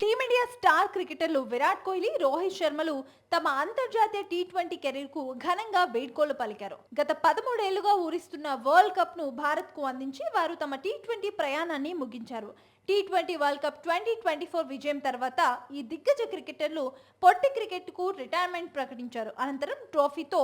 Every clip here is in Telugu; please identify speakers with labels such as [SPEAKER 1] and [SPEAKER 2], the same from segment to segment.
[SPEAKER 1] టీమిండియా స్టార్ క్రికెటర్లు విరాట్ కోహ్లీ రోహిత్ శర్మలు తమ అంతర్జాతీయ టీ ట్వంటీ కెరీర్కు ఘనంగా వేడ్కోలు పలికారు. గత పదమూడేళ్ళుగా ఊరిస్తున్న వరల్డ్ కప్ను భారత్కు అందించి వారు తమ టీ ట్వంటీ ప్రయాణాన్ని ముగించారు. T twenty world cup twenty twenty four విజయం తర్వాత ఈ దిగ్గజ క్రికెటర్లు పొట్టి క్రికెట్కు రిటైర్మెంట్ ప్రకటించారు. అనంతరం ట్రోఫీతో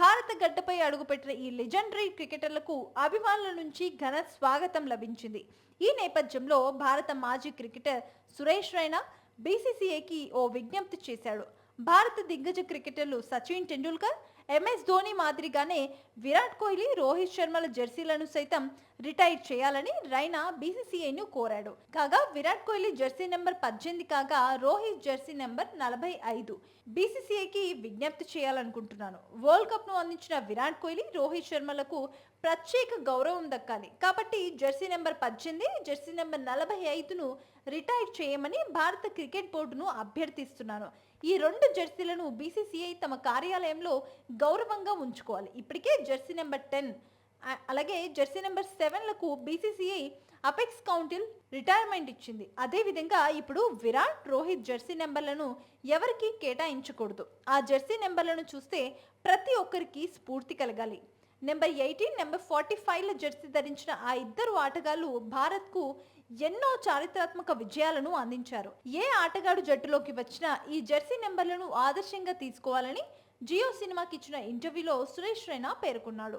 [SPEAKER 1] భారత గడ్డపై అడుగుపెట్టిన ఈ లెజెండరీ క్రికెటర్లకు అభిమానుల నుంచి ఘన స్వాగతం లభించింది. ఈ నేపథ్యంలో భారత మాజీ క్రికెటర్ సురేష్ రైనా బీసీసీఐకి ఓ విజ్ఞప్తి చేశాడు. భారత దిగ్గజ క్రికెటర్లు సచిన్ టెండూల్కర్ ఎంఎస్ ధోని మాదిరిగానే విరాట్ కోహ్లీ రోహిత్ శర్మల జెర్సీలను సైతం రిటైర్ చేయాలని రైనా బీసీసీఐను కోరాడు. కాగా విరాట్ కోహ్లీ జెర్సీ నెంబర్ పద్దెనిమిది కాగా రోహిత్ జెర్సీ నెంబర్ నలభై ఐదు. బీసీసీఐకి విజ్ఞప్తి చేయాలనుకుంటున్నాను. వరల్డ్ కప్ను అందించిన విరాట్ కోహ్లీ రోహిత్ శర్మలకు ప్రత్యేక గౌరవం దక్కాలి. కాబట్టి జెర్సీ నెంబర్ పద్దెనిమిది జెర్సీ నెంబర్ నలభై ఐదును రిటైర్ చేయమని భారత క్రికెట్ బోర్డును అభ్యర్థిస్తున్నాను. ఈ రెండు జెర్సీలను బీసీసీఐ తమ కార్యాలయంలో గౌరవంగా ఉంచుకోవాలి. ఇప్పటికే జెర్సీ నెంబర్ టెన్ అలాగే జెర్సీ నెంబర్ సెవెన్లకు బీసీసీఐ అపెక్స్ కౌంటిల్ రిటైర్మెంట్ ఇచ్చింది. అదేవిధంగా ఇప్పుడు విరాట్ రోహిత్ జెర్సీ నెంబర్లను ఎవరికి కేటాయించకూడదు. ఆ జెర్సీ నెంబర్లను చూస్తే ప్రతి ఒక్కరికి స్ఫూర్తి కలగాలి. నెంబర్ ఎయిటీన్ నెంబర్ ఫార్టీ ఫైవ్ల జెర్సీ ధరించిన ఆ ఇద్దరు ఆటగాళ్ళు భారత్కు ఎన్నో చారిత్రాత్మక విజయాలను అందించారు. ఏ ఆటగాడు జట్టులోకి వచ్చినా ఈ జెర్సీ నెంబర్లను ఆదర్శంగా తీసుకోవాలని జియో సినిమాకి ఇచ్చిన ఇంటర్వ్యూలో సురేష్ రైనా పేర్కొన్నాడు.